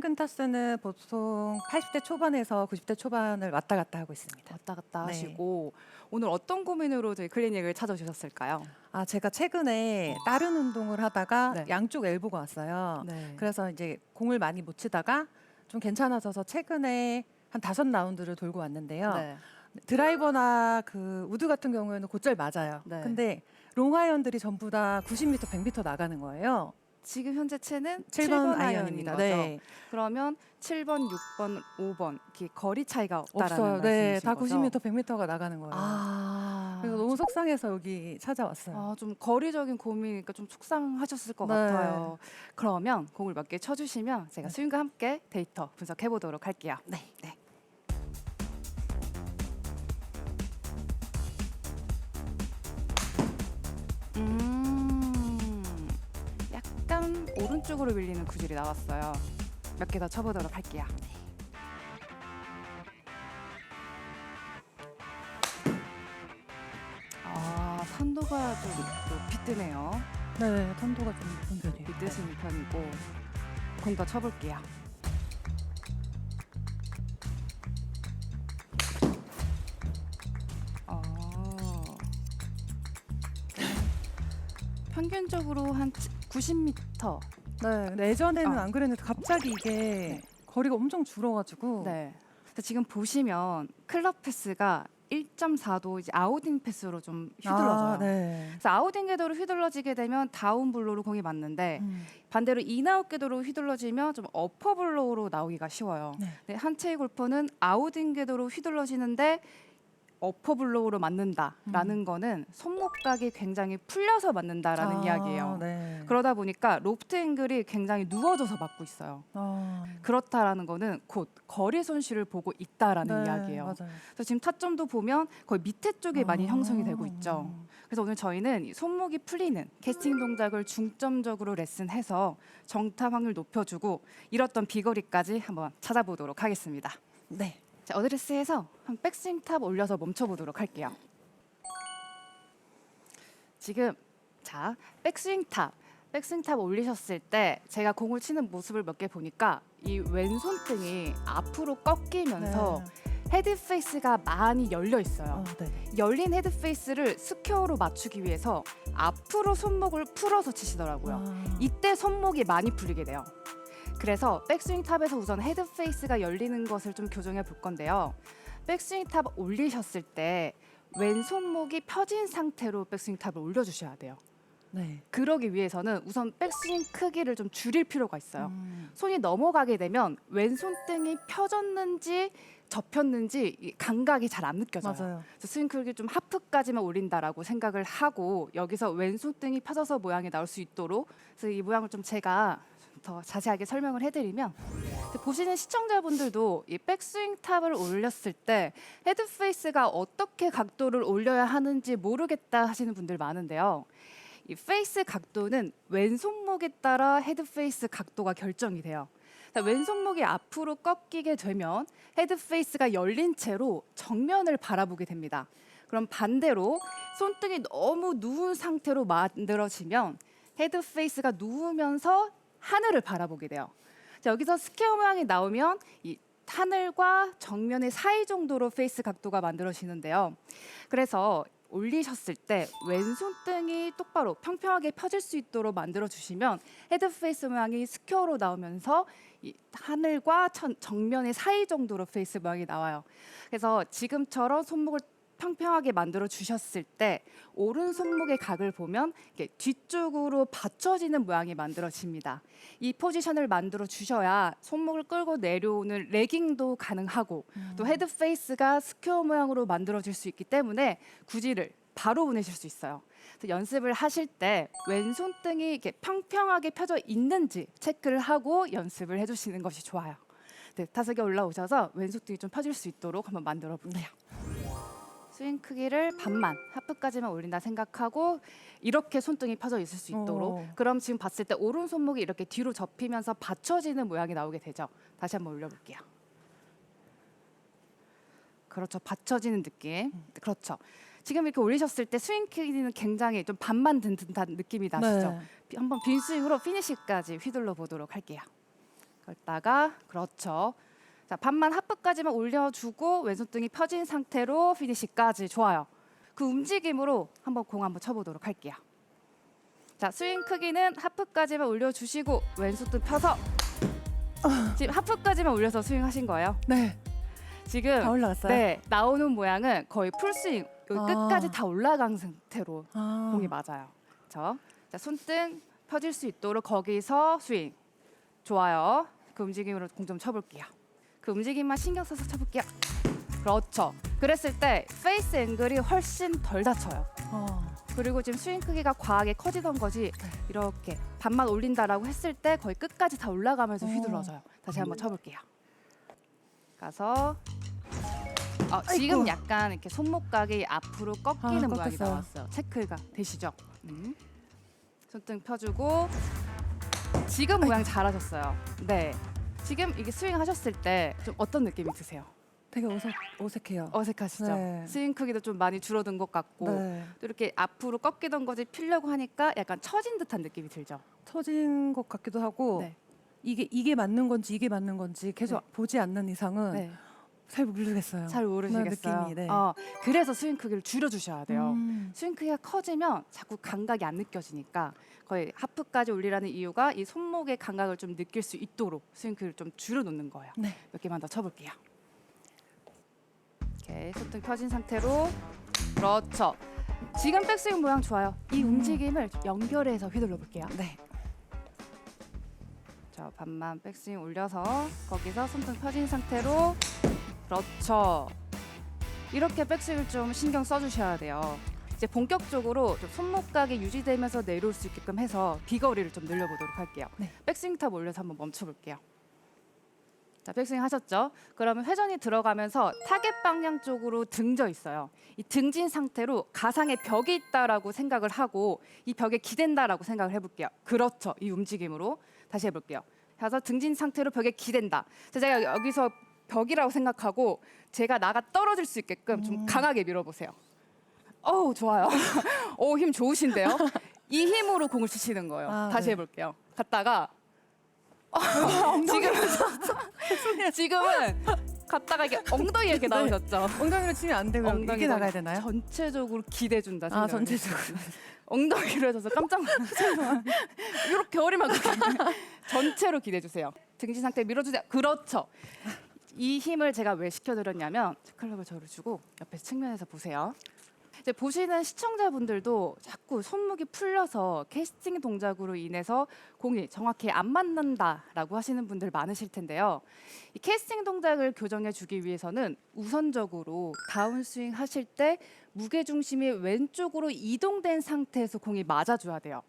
타수는 보통 80대 초반에서 90대 초반을 왔다 갔다 하고 있습니다. 왔다 갔다 네. 하시고 오늘 어떤 고민으로 저희 클리닉을 찾아주셨을까요? 아, 제가 최근에 다른 운동을 하다가 네. 양쪽 엘보가 왔어요. 네. 그래서 이제 공을 많이 못 치다가 좀 괜찮아져서 최근에 한 다섯 라운드를 돌고 왔는데요. 네. 드라이버나 그 우드 같은 경우에는 곧잘 맞아요. 네. 근데 롱아이언들이 전부 다 90m, 100m 나가는 거예요. 지금 현재 채는 7번, 7번 아이언입니다. 아이언인 거죠. 네. 그러면 7번, 6번, 5번 이렇게 거리 차이가 없다라는 없어요. 네, 말씀이신 다 거죠? 90m, 100m가 나가는 거예요. 아, 그래서 너무 속상해서 여기 찾아왔어요. 아, 좀 거리적인 고민이니까 좀 속상하셨을 것 네. 같아요. 그러면 공을 몇 개 쳐주시면 제가 네. 스윙과 함께 데이터 분석해 보도록 할게요. 네. 네. 오른쪽으로 밀리는 구질이 나왔어요. 몇 개 더 쳐보도록 할게요. 아, 산도가 좀 높이 뜨네요. 네, 탄도가 좀 높은 편이에요. 뜨시는 편이고 공더 쳐볼게요. 어, 평균적으로 한 90m. 네, 근데 예전에는 아. 안 그랬는데 갑자기 이게 거리가 엄청 줄어가지고 네. 그래서 지금 보시면 클럽 패스가 1.4도 이제 아웃인 패스로 좀 휘둘러져요. 아, 네. 그래서 아웃인 궤도로 휘둘러지게 되면 다운 블로우로 공이 맞는데 음, 반대로 인아웃 궤도로 휘둘러지면 좀 어퍼 블로우로 나오기가 쉬워요. 네. 네, 한채의 골퍼는 아웃인 궤도로 휘둘러지는데 어퍼 블로우로 맞는다라는 거는 손목각이 굉장히 풀려서 맞는다라는 아, 이야기예요. 네. 그러다 보니까 로프트 앵글이 굉장히 누워져서 맞고 있어요. 아, 그렇다라는 거는 곧 거리 손실을 보고 있다라는 네, 이야기예요. 맞아요. 그래서 지금 타점도 보면 거의 밑에 쪽에 많이 아. 형성이 되고 있죠. 그래서 오늘 저희는 이 손목이 풀리는 캐스팅 동작을 중점적으로 레슨해서 정타 확률 높여주고 잃었던 비거리까지 한번 찾아보도록 하겠습니다. 네. 자, 어드레스에서 한 백스윙 탑 올려서 멈춰보도록 할게요. 지금 자 백스윙 탑 백스윙 탑 올리셨을 때 제가 공을 치는 모습을 몇 개 보니까 이 왼손등이 앞으로 꺾이면서 헤드 페이스가 많이 열려 있어요. 어, 네. 열린 헤드 페이스를 스퀘어로 맞추기 위해서 앞으로 손목을 풀어서 치시더라고요. 아, 이때 손목이 많이 풀리게 돼요. 그래서 백스윙 탑에서 우선 헤드 페이스가 열리는 것을 좀 교정해 볼 건데요. 백스윙 탑 올리셨을 때 왼손목이 펴진 상태로 백스윙 탑을 올려주셔야 돼요. 네. 그러기 위해서는 우선 백스윙 크기를 좀 줄일 필요가 있어요. 음, 손이 넘어가게 되면 왼손등이 펴졌는지 접혔는지 이 감각이 잘 안 느껴져요. 맞아요. 그래서 스윙 크기 좀 하프까지만 올린다라고 생각을 하고 여기서 왼손등이 펴져서 모양이 나올 수 있도록 그래서 이 모양을 좀 제가 더 자세하게 설명을 해드리면 보시는 시청자분들도 이 백스윙 탑을 올렸을 때 헤드 페이스가 어떻게 각도를 올려야 하는지 모르겠다 하시는 분들 많은데요. 이 페이스 각도는 왼손목에 따라 헤드 페이스 각도가 결정이 돼요. 자, 왼손목이 앞으로 꺾이게 되면 헤드 페이스가 열린 채로 정면을 바라보게 됩니다. 그럼 반대로 손등이 너무 누운 상태로 만들어지면 헤드 페이스가 누우면서 하늘을 바라보게 돼요. 자, 여기서 스퀘어 모양이 나오면 이 하늘과 정면의 사이 정도로 페이스 각도가 만들어지는데요. 그래서 올리셨을 때 왼손등이 똑바로 평평하게 펴질 수 있도록 만들어 주시면 헤드 페이스 모양이 스퀘어로 나오면서 이 하늘과 천- 정면의 사이 정도로 페이스 모양이 나와요. 그래서 지금처럼 손목을 평평하게 만들어 주셨을 때 오른 손목의 각을 보면 이렇게 뒤쪽으로 받쳐지는 모양이 만들어집니다. 이 포지션을 만들어 주셔야 손목을 끌고 내려오는 레깅도 가능하고 또 헤드 페이스가 스퀘어 모양으로 만들어질 수 있기 때문에 구질을 바로 보내실 수 있어요. 그래서 연습을 하실 때 왼손등이 이렇게 평평하게 펴져 있는지 체크를 하고 연습을 해주시는 것이 좋아요. 네, 타석에 올라오셔서 왼손등이 좀 펴질 수 있도록 한번 만들어 볼게요. 스윙 크기를 반만 하프까지만 올린다 생각하고 이렇게 손등이 펴져 있을 수 있도록 어. 그럼 지금 봤을 때 오른 손목이 이렇게 뒤로 접히면서 받쳐지는 모양이 나오게 되죠. 다시 한번 올려볼게요. 그렇죠. 받쳐지는 느낌. 그렇죠. 지금 이렇게 올리셨을 때 스윙 크기는 굉장히 좀 반만 든 듯한 느낌이 나시죠. 네. 비- 한번 빈 스윙으로 피니시까지 휘둘러 보도록 할게요. 그랬다가 그렇죠. 자, 반만 하프까지만 올려주고 왼손등이 펴진 상태로 피니시까지 좋아요. 그 움직임으로 한번 공 한번 쳐보도록 할게요. 자, 스윙 크기는 하프까지만 올려주시고 왼손등 펴서 지금 하프까지만 올려서 스윙하신 거예요. 네. 지금 다 올라갔어요. 네 나오는 모양은 거의 풀스윙 여기 아. 끝까지 다 올라간 상태로 아. 공이 맞아요. 그렇죠? 자 손등 펴질 수 있도록 거기서 스윙 좋아요. 그 움직임으로 공 좀 쳐볼게요. 그 움직임만 신경 써서 쳐볼게요. 그렇죠. 그랬을 때 페이스 앵글이 훨씬 덜 다쳐요. 어. 그리고 지금 스윙 크기가 과하게 커지던 거지 이렇게 반만 올린다라고 했을 때 거의 끝까지 다 올라가면서 어. 휘둘러져요. 다시 한번 쳐볼게요. 가서 어, 지금 아이고. 약간 이렇게 손목각이 앞으로 꺾이는 아, 모양이 꺾였어요. 나왔어요. 체크가 되시죠? 음. 손등 펴주고 지금 모양 잘하셨어요. 네. 지금 이게 스윙 하셨을 때 좀 어떤 느낌이 드세요? 되게 어색 어색해요. 어색하시죠? 네. 스윙 크기도 좀 많이 줄어든 것 같고 네. 또 이렇게 앞으로 꺾이던 것이 피려고 하니까 약간 처진 듯한 느낌이 들죠. 처진 것 같기도 하고 네. 이게 이게 맞는 건지 이게 맞는 건지 계속 네. 보지 않는 이상은 네. 잘 모르겠어요. 잘 모르시겠어요. 느낌이, 네. 어, 그래서 스윙 크기를 줄여 주셔야 돼요. 음. 스윙 크기가 커지면 자꾸 감각이 안 느껴지니까 거의 하프까지 올리라는 이유가 이 손목의 감각을 좀 느낄 수 있도록 스윙 크기를 좀 줄여 놓는 거예요. 네. 몇 개만 더 쳐볼게요. 오케이, 손등 펴진 상태로 그렇죠. 지금 백스윙 모양 좋아요. 이 음. 움직임을 연결해서 휘둘러 볼게요. 네. 자, 반만 백스윙 올려서 거기서 손등 펴진 상태로 그렇죠. 이렇게 백스윙을 좀 신경 써주셔야 돼요. 이제 본격적으로 좀 손목각이 유지되면서 내려올 수 있게끔 해서 비거리를 좀 늘려보도록 할게요. 네. 백스윙 탑 올려서 한번 멈춰볼게요. 자, 백스윙 하셨죠? 그러면 회전이 들어가면서 타겟 방향 쪽으로 등져 있어요. 이 등진 상태로 가상의 벽이 있다라고 생각을 하고 이 벽에 기댄다라고 생각을 해볼게요. 그렇죠. 이 움직임으로 다시 해볼게요. 그래서 등진 상태로 벽에 기댄다. 자, 제가 여기서 벽이라고 생각하고 제가 나가 떨어질 수 있게끔 좀 음. 강하게 밀어보세요. 어우 좋아요. 오힘 좋으신데요. 이 힘으로 공을 치시는 거예요. 아, 다시 네. 해볼게요. 갔다가 지금 지금은 갔다가 이게 엉덩이 이렇게 네. 나오셨죠. 엉덩이로 치면 안 되고요. 이게 엉덩이로 나가야 되나요? 전체적으로 기대준다. 아, 생각을 전체적으로. 엉덩이로 해서 깜짝 놀랐어요. 이렇게 허리만 굽게. 전체로 기대해 주세요. 등진 상태 밀어주세요. 그렇죠. 이 힘을 제가 왜 시켜드렸냐면 클럽을 저를 주고 옆에 측면에서 보세요. 이제 보시는 시청자분들도 자꾸 손목이 풀려서 캐스팅 동작으로 인해서 공이 정확히 안 맞는다라고 하시는 분들 많으실 텐데요. 이 캐스팅 동작을 교정해 주기 위해서는 우선적으로 다운스윙 하실 때 무게 중심이 왼쪽으로 이동된 상태에서 공이 맞아줘야 돼요.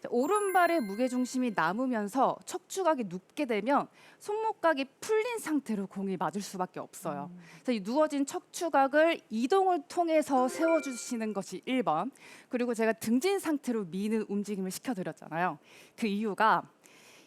자, 오른발의 무게 중심이 남으면서 척추각이 눕게 되면 손목각이 풀린 상태로 공이 맞을 수밖에 없어요. 그래서 이 누워진 척추각을 이동을 통해서 세워주시는 것이 1번. 그리고 제가 등진 상태로 미는 움직임을 시켜드렸잖아요. 그 이유가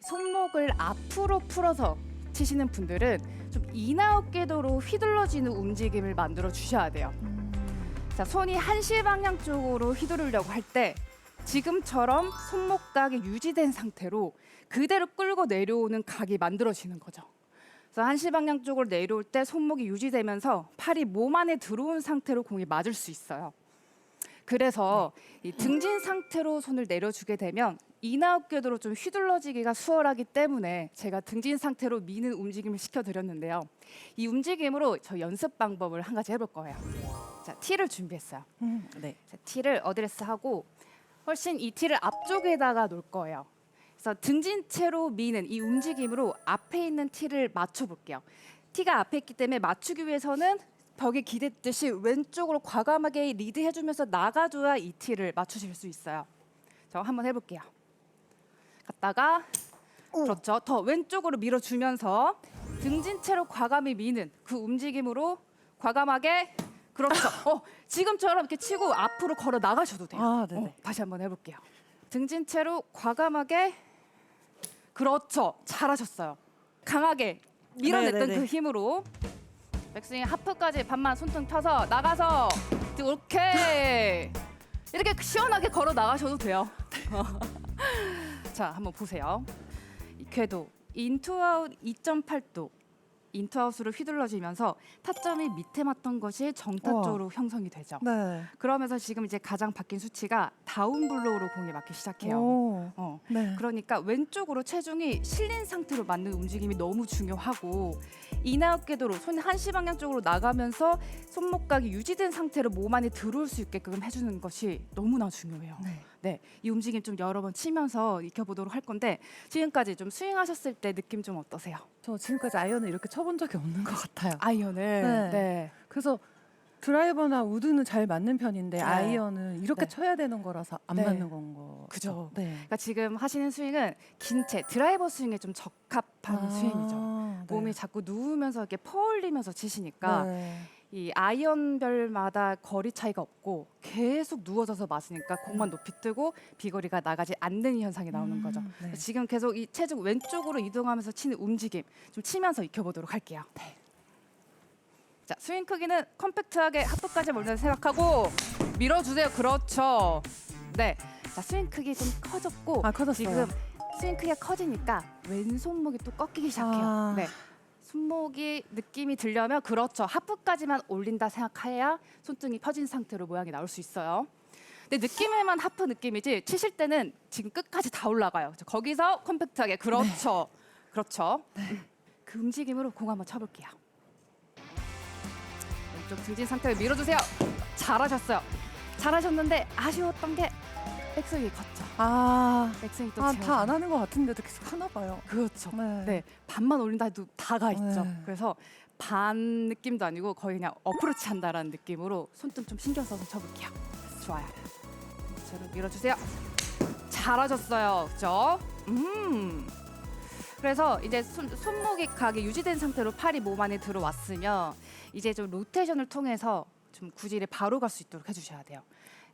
손목을 앞으로 풀어서 치시는 분들은 좀 인아웃 궤도로 휘둘러지는 움직임을 만들어 주셔야 돼요. 자, 손이 한시 방향 쪽으로 휘두르려고 할 때 지금처럼 손목각이 유지된 상태로 그대로 끌고 내려오는 각이 만들어지는 거죠. 그래서 한시 방향 쪽으로 내려올 때 손목이 유지되면서 팔이 몸 안에 들어온 상태로 공이 맞을 수 있어요. 그래서 이 등진 상태로 손을 내려주게 되면 인아웃 궤도로 좀 휘둘러지기가 수월하기 때문에 제가 등진 상태로 미는 움직임을 시켜드렸는데요. 이 움직임으로 저 연습 방법을 한 가지 해볼 거예요. 자, 티를 준비했어요. 음, 네. 자, 티를 어드레스 하고 훨씬 이 티를 앞쪽에다가 놓을 거예요. 그래서 등진 채로 미는 이 움직임으로 앞에 있는 티를 맞춰 볼게요. 티가 앞에 있기 때문에 맞추기 위해서는 벽에 기댔듯이 왼쪽으로 과감하게 리드해 주면서 나가줘야 이 티를 맞추실 수 있어요. 자, 한번 해 볼게요. 갔다가 그렇죠. 더 왼쪽으로 밀어 주면서 등진 채로 과감히 미는 그 움직임으로 과감하게 그렇죠. 어, 지금처럼 이렇게 치고 앞으로 걸어 나가셔도 돼요. 아, 네네. 어, 다시 한번 해볼게요. 등진 채로 과감하게 그렇죠. 잘하셨어요. 강하게 밀어냈던 네네네. 그 힘으로 백스윙 하프까지 반만 손등 펴서 나가서 오케이 이렇게 시원하게 걸어 나가셔도 돼요. 자 한번 보세요. 이 궤도 인투아웃 2.8도 인투아웃으로 휘둘러지면서 타점이 밑에 맞던 것이 정타 우와. 쪽으로 형성이 되죠. 네. 그러면서 지금 이제 가장 바뀐 수치가 다운 블로우로 공이 맞기 시작해요. 오. 어. 네. 그러니까 왼쪽으로 체중이 실린 상태로 맞는 움직임이 너무 중요하고 인아웃 궤도로 손 한시 방향 쪽으로 나가면서 손목각이 유지된 상태로 몸 안에 들어올 수 있게끔 해주는 것이 너무나 중요해요. 네. 네, 이 움직임 좀 여러 번 치면서 익혀보도록 할 건데 지금까지 좀 스윙하셨을 때 느낌 좀 어떠세요? 저 지금까지 아이언을 이렇게 쳐본 적이 없는 것 같아요. 아이언을 네. 네. 그래서 드라이버나 우드는 잘 맞는 편인데 네. 아이언은 이렇게 네. 쳐야 되는 거라서 안 네. 맞는 건 거. 그죠. 네. 그러니까 지금 하시는 스윙은 긴 채 드라이버 스윙에 좀 적합한 스윙이죠. 아, 네. 몸이 자꾸 누우면서 이렇게 퍼올리면서 치시니까 네. 이 아이언별마다 거리 차이가 없고 계속 누워져서 맞으니까 공만 높이 뜨고 비거리가 나가지 않는 현상이 나오는 거죠. 음, 네. 지금 계속 이 체중 왼쪽으로 이동하면서 치는 움직임 좀 치면서 익혀보도록 할게요. 네. 자 스윙 크기는 컴팩트하게 하프까지 먼저 생각하고 밀어주세요. 그렇죠. 네. 자 스윙 크기 좀 커졌고 아 커졌어요. 지금 스윙 크기가 커지니까 왼손목이 또 꺾이기 시작해요. 아. 네. 손목이 느낌이 들려면 그렇죠. 하프까지만 올린다 생각해야 손등이 펴진 상태로 모양이 나올 수 있어요. 근데 느낌에만 하프 느낌이지 치실 때는 지금 끝까지 다 올라가요. 거기서 컴팩트하게 그렇죠. 그렇죠. 음. 그 움직임으로 공 한번 쳐볼게요. 왼쪽 등진 상태를 밀어주세요. 잘하셨어요. 잘하셨는데 아쉬웠던 게 백스윙이 컸죠. 아, 백스윙 또 아, 제어가 다안 하는 것 같은데도 계속 하나 봐요. 그렇죠. 네. 네, 반만 올린다 해도 다가 있죠. 네. 그래서 반 느낌도 아니고 거의 그냥 어프로치 한다라는 느낌으로 손등 좀 신경 써서 쳐볼게요. 좋아요. 저를 밀어주세요. 잘하셨어요. 그죠? 음. 그래서 이제 손, 손목이 각이 유지된 상태로 팔이 몸 안에 들어왔으면 이제 좀 로테이션을 통해서 좀 구질에 바로 갈 수 있도록 해주셔야 돼요.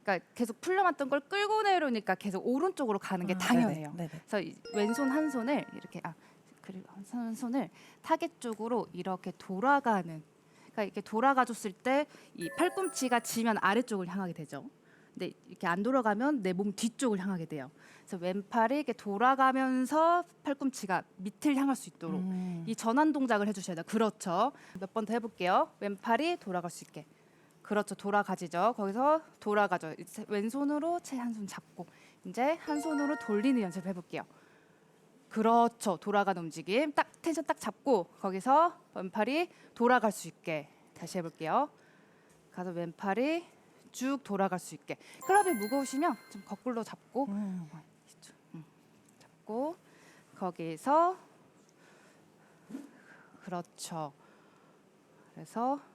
그러니까 계속 풀려놨던 걸 끌고 내려오니까 계속 오른쪽으로 가는 게 아, 당연해요. 네네, 네네. 그래서 이 왼손 한 손을 이렇게 아 그리고 한 손을 타겟 쪽으로 이렇게 돌아가는 그러니까 이렇게 돌아가줬을 때 이 팔꿈치가 지면 아래쪽을 향하게 되죠. 근데 이렇게 안 돌아가면 내 몸 뒤쪽을 향하게 돼요. 그래서 왼팔이 이렇게 돌아가면서 팔꿈치가 밑을 향할 수 있도록 음. 이 전환 동작을 해주셔야 돼요. 그렇죠. 몇 번 더 해볼게요. 왼팔이 돌아갈 수 있게. 그렇죠. 돌아가지죠. 거기서 돌아가죠. 이제 왼손으로 채 한 손 잡고 이제 한 손으로 돌리는 연습 해볼게요. 그렇죠. 돌아가는 움직임. 딱 텐션 딱 잡고 거기서 왼팔이 돌아갈 수 있게 다시 해볼게요. 가서 왼팔이 쭉 돌아갈 수 있게. 클럽이 무거우시면 좀 거꾸로 잡고 음. 잡고 거기서 그렇죠. 그래서 그-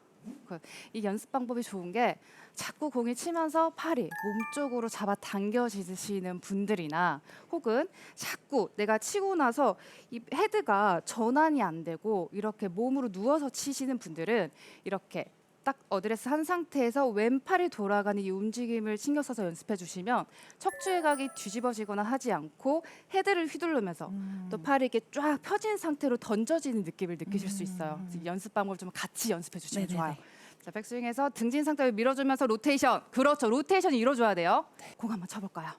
이 연습 방법이 좋은 게 자꾸 공이 치면서 팔이 몸쪽으로 잡아 당겨지시는 분들이나 혹은 자꾸 내가 치고 나서 이 헤드가 전환이 안 되고 이렇게 몸으로 누워서 치시는 분들은 이렇게 딱 어드레스 한 상태에서 왼팔이 돌아가는 이 움직임을 신경 써서 연습해 주시면 척추의 각이 뒤집어지거나 하지 않고 헤드를 휘두르면서 음. 또 팔이 이렇게 쫙 펴진 상태로 던져지는 느낌을 느끼실 수 있어요. 음. 그래서 연습 방법을 좀 같이 연습해 주시면 네네네. 좋아요. 자, 백스윙에서 등진 상태를 밀어주면서 로테이션. 그렇죠. 로테이션이 이루어져야 돼요. 공 한번 쳐볼까요?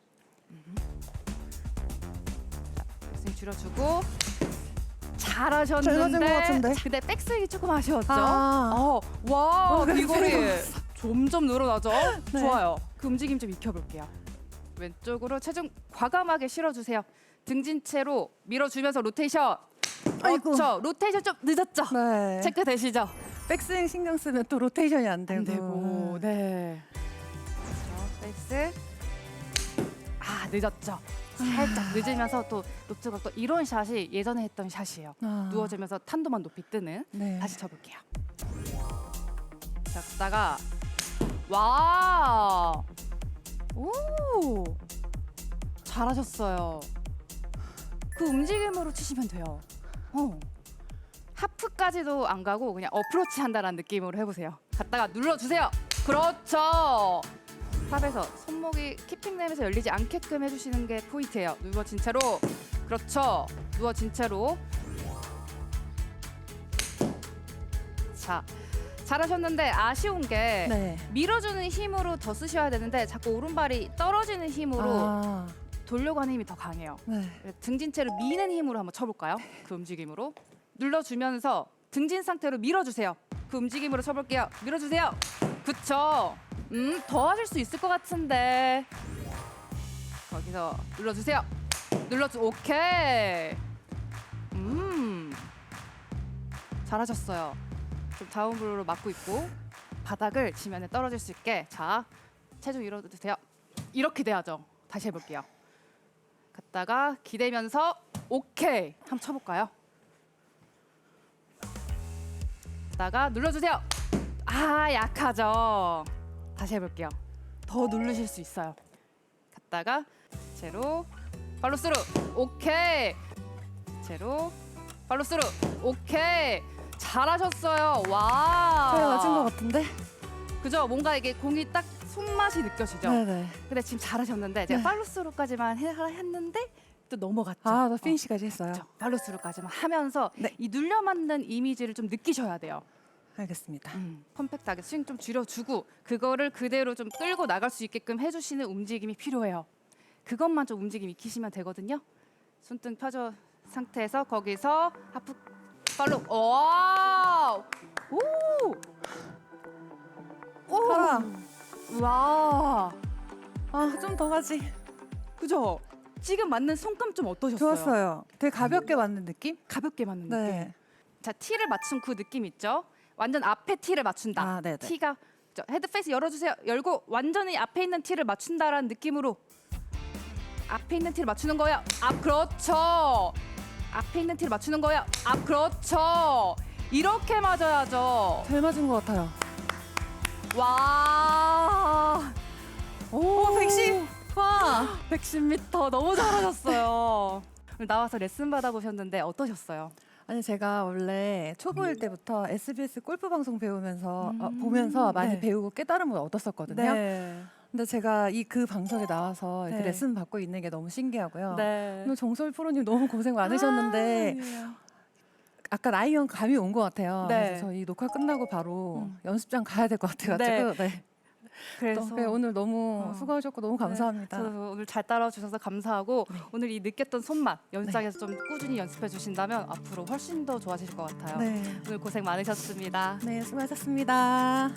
음. 자, 백스윙 줄여주고 잘 잘하셨는데 것 같은데. 근데 백스윙이 조금 아쉬웠죠? 아. 어, 와, 비거리 이거 점점 늘어나죠? 네. 좋아요. 그 움직임 좀 익혀볼게요. 왼쪽으로 체중 과감하게 실어주세요. 등진 채로 밀어주면서 로테이션. 아이고. 그렇죠. 로테이션 좀 늦었죠? 네. 체크 되시죠? 백스윙 신경 쓰면 또 로테이션이 안 되고. 안 되고, 네. 그렇죠. 백스. 아, 늦었죠? 살짝 늦으면서 또 높은 각도 이런 샷이 예전에 했던 샷이에요. 아. 누워지면서 탄도만 높이 뜨는 네. 다시 쳐볼게요. 자, 그다가 와, 오, 잘하셨어요. 그 움직임으로 치시면 돼요. 어. 하프까지도 안 가고 그냥 어프로치 한다는 느낌으로 해보세요. 갔다가 눌러주세요. 그렇죠. 탑에서 손목이 키핑되면서 열리지 않게끔 해주시는 게 포인트예요. 누워진 채로. 그렇죠. 누워진 채로. 자, 잘하셨는데 아쉬운 게 네. 밀어주는 힘으로 더 쓰셔야 되는데 자꾸 오른발이 떨어지는 힘으로 아. 돌려고 하는 힘이 더 강해요. 네. 등진채를 미는 힘으로 한번 쳐볼까요? 그 움직임으로 눌러주면서 등진 상태로 밀어주세요. 그 움직임으로 쳐볼게요. 밀어주세요. 그쵸? 음, 더 하실 수 있을 것 같은데. 거기서 눌러주세요. 눌러주. 오케이. 음, 잘하셨어요. 좀 다운블로로 맞고 있고 바닥을 지면에 떨어질 수 있게 자 체중 잃어주세요. 이렇게 돼야죠. 다시 해볼게요. 갔다가 기대면서 오케이 한번 쳐볼까요? 갔다가 눌러주세요. 아 약하죠. 다시 해볼게요. 더 누르실 수 있어요. 갔다가 제로 팔로스루 오케이 제로 팔로스루 오케이 잘하셨어요. 와. 잘 맞은 것 같은데? 그죠? 뭔가 이게 공이 딱 손맛이 느껴지죠. 네네. 근데 지금 잘하셨는데 제가 네. 팔로스루까지만 해, 했는데 또 넘어갔죠. 아, 너 어. 피니시까지 했어요. 그렇죠. 팔로스루까지만 하면서 네. 이 눌려 맞는 이미지를 좀 느끼셔야 돼요. 알겠습니다. 컴팩트하게 스윙 좀 줄여주고 그거를 그대로 좀 끌고 나갈 수 있게끔 해주시는 움직임이 필요해요. 그것만 좀 움직임 익히시면 되거든요. 손등 펴져 상태에서 거기서 하프 팔로 와 오! 오! 가라. 와! 아, 좀 더 가지. 그죠? 지금 맞는 손감 좀 어떠셨어요? 좋았어요. 되게 가볍게 맞는 느낌? 가볍게 맞는 느낌. 네. 자, 티를 맞춘 그 느낌 있죠? 완전 앞에 티를 맞춘다. 아, 네네. 티가 저 헤드페이스 열어주세요. 열고 완전히 앞에 있는 티를 맞춘다라는 느낌으로 앞에 있는 티를 맞추는 거예요. 앞 그렇죠. 앞에 있는 티를 맞추는 거예요. 앞 그렇죠. 이렇게 맞아야죠. 잘 맞은 것 같아요. 와. 오, 110. 와. 110m 너무 잘하셨어요. 나와서 레슨 받아보셨는데 어떠셨어요? 아니 제가 원래 초보일 때부터 SBS 골프 방송 배우면서 어, 음, 보면서 많이 네. 배우고 깨달음을 얻었었거든요. 근데 제가 이 그 방송에 나와서 이렇게 네. 레슨 받고 있는 게 너무 신기하고요. 네. 오늘 정솔 프로님 너무 고생 많으셨는데 아까 라이언 감이 온 것 같아요. 네. 그래서 저희 녹화 끝나고 바로 음. 연습장 가야 될 것 같아가지고 네. 그래서 또, 네, 오늘 너무 어. 수고하셨고 너무 감사합니다. 저도 오늘 잘 따라와 주셔서 감사하고 네. 오늘 이 느꼈던 손맛 연습장에서 좀 꾸준히 연습해 주신다면 앞으로 훨씬 더 좋아지실 것 같아요. 네. 오늘 고생 많으셨습니다. 네, 수고하셨습니다.